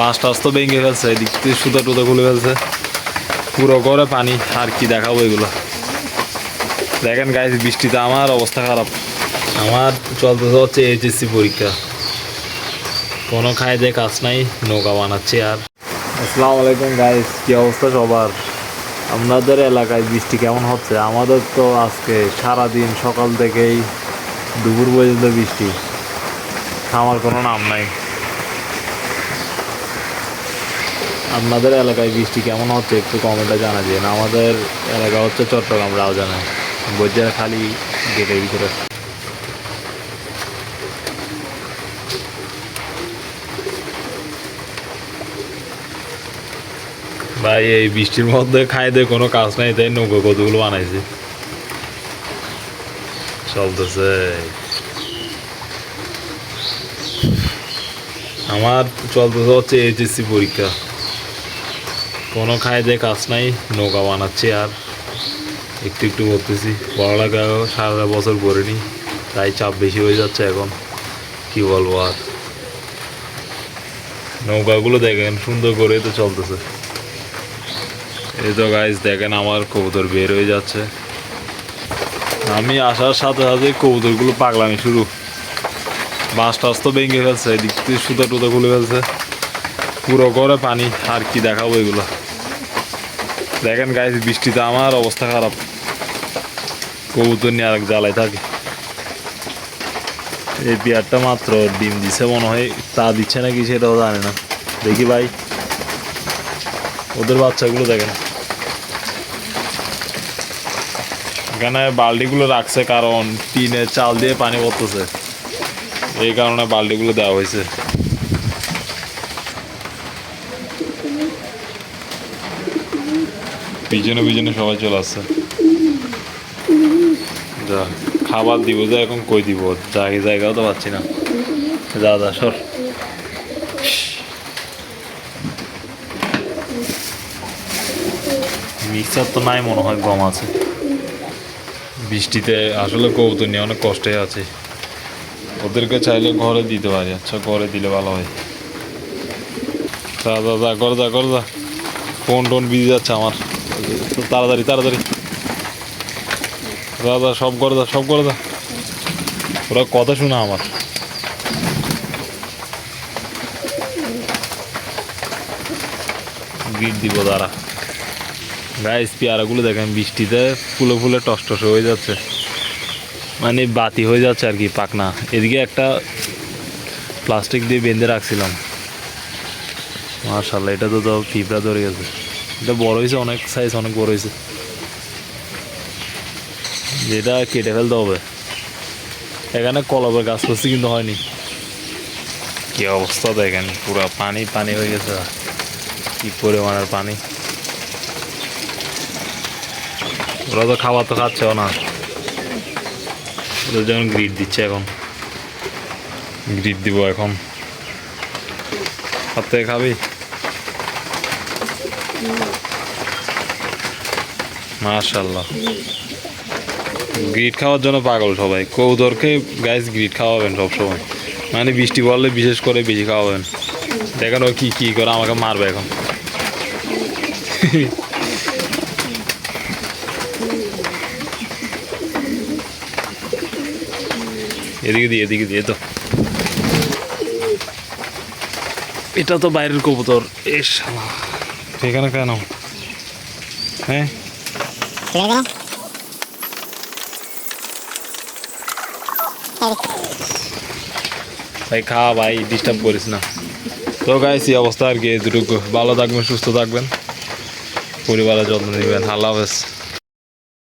বাঁশ টাস তো ভেঙে ফেলছে, এদিক থেকে সুতা টুতা খুলে ফেলছে। পুরো করে পানি, আর কি দেখাবো এগুলো। দেখেন গাইজ বৃষ্টিতে আমার অবস্থা খারাপ। আমার চলতেছে হচ্ছে এইচএসসি পরীক্ষা। কোনো খায় দিয়ে কাজ নাই, নৌকা বানাচ্ছি আর। আসসালামু আলাইকুম গাইজ কি অবস্থা সবার? আপনাদের এলাকায় বৃষ্টি কেমন হচ্ছে? আমাদের তো আজকে সারাদিন সকাল থেকেই দুপুর পর্যন্ত বৃষ্টি। আমার কোনো নাম নাই। আপনাদের এলাকায় বৃষ্টি কেমন হচ্ছে একটু কমেন্টে জানা যায় না আমাদের এলাকা হচ্ছে চট্টগ্রাম, রাউজানে। বজ্জার খালি গেটের ভিতরে। ভাই, এই বৃষ্টির মধ্যে খাই দিয়ে কোনো কাজ নাই, তাই নৌকো কতগুলো বানাইছে। চলতেছে। আমার চলতেছে হচ্ছে এইচএসসি পরীক্ষা। কোনো খাই দিয়ে কাজ নাই, নৌকা বানাচ্ছি আর একটু একটু করতেছি। পড়ালেখা সারা বছর করিনি, তাই চাপ বেশি হয়ে যাচ্ছে এখন, কি বলব আর। নৌকাগুলো দেখেন, সুন্দর করে তো চলতেছে। এই তো গাইজ দেখেন আমার কবুতর বের হয়ে যাচ্ছে। আমি আসার সাথে সাথে কবুতরগুলো পাগলামি শুরু। বাঁশ টাস তো ভেঙে ফেলছে, এদিক থেকে সুতা টুতা খুলে ফেলছে। পুরো করে পানি, আর কি দেখাবো এগুলো। দেখেন গাইজ বৃষ্টিতে আমার অবস্থা খারাপ। কবুতর নিয়ে আরেক জ্বালায় থাকে। এই পেয়ারটা মাত্র ডিম দিছে মনে হয়, তা দিচ্ছে নাকি সেটাও জানে না। দেখি ভাই। ওদের বাচ্চাগুলো দেখেন। এখানে বালতিগুলো রাখছে কারণ টিনে চাল দিয়ে পানি পড়তেছে। এই কারণে বালতিগুলো দেওয়া হয়েছে। পিছনে পিছনে সবাই চলে আসছে। যা, খাবার দিব, যা এখন কই দিব? জায়গা জায়গাও তো পাচ্ছি না। যা যা, সর। মিক্সার তো নাই মনে হয়, গম আছে। বৃষ্টিতে আসলে কবুতর নিয়ে অনেক কষ্টে আছে। ওদেরকে চাইলে ঘরে দিতে পারি আচ্ছা ঘরে দিলে ভালো হয়। যা যা যা কর যা কর যা। ফোন টোন বিজে যাচ্ছে আমার। তাড়াতাড়ি তাড়াতাড়ি। যা সব করে যা সব করে যা ওরা কথা শোনা আমার। গিট দিব দাঁড়া। গাইস পেয়ারাগুলো দেখেন, বৃষ্টিতে ফুলে ফুলে টস টস হয়ে যাচ্ছে। মানে বাতি হয়ে যাচ্ছে আর কি পাকনা এদিকে একটা প্লাস্টিক দিয়ে বেঁধে রাখছিলাম। মার্শাল্লাহ এটা তো তো পিঁপড়া ধরে গেছে। এটা বড় হয়েছে, অনেক সাইজ অনেক বড় হয়েছে। যেটা কেটে ফেলতে হবে। এখানে কলবের গাছ করছি কিন্তু হয়নি। কি অবস্থা দেখেন, পুরো পানি পানি হয়ে গেছে। কি পরিমাণের পানি। ওরা তো খাবার তো খাচ্ছেও না। ওদের যেমন গ্রিড দিচ্ছে এখন। গ্রিড দিব এখন। হাত খাবি? মাশাল্লাহ গ্রিড খাওয়ার জন্য পাগল সবাই। কৌদরকে গাইস গ্রিড খাওয়াবেন সবসময়। মানে বৃষ্টি পড়লে বিশেষ করে বেশি খাওয়াবেন। দেখেন ও কি কি করে আমাকে মারবে এখন। এদিকে দিয়ে এদিকে দিয়ে তো। এটা তো বাইরের কবুতর, এ এখানে কেন? হ্যাঁ? ভাই, খা ভাই ডিস্টার্ব করিস না। তো গাইছি অবস্থা আর কি এতটুকু ভালো থাকবেন, সুস্থ থাকবেন। পরিবারের যত্ন নেবেন। আল্লাহ হাফেজ।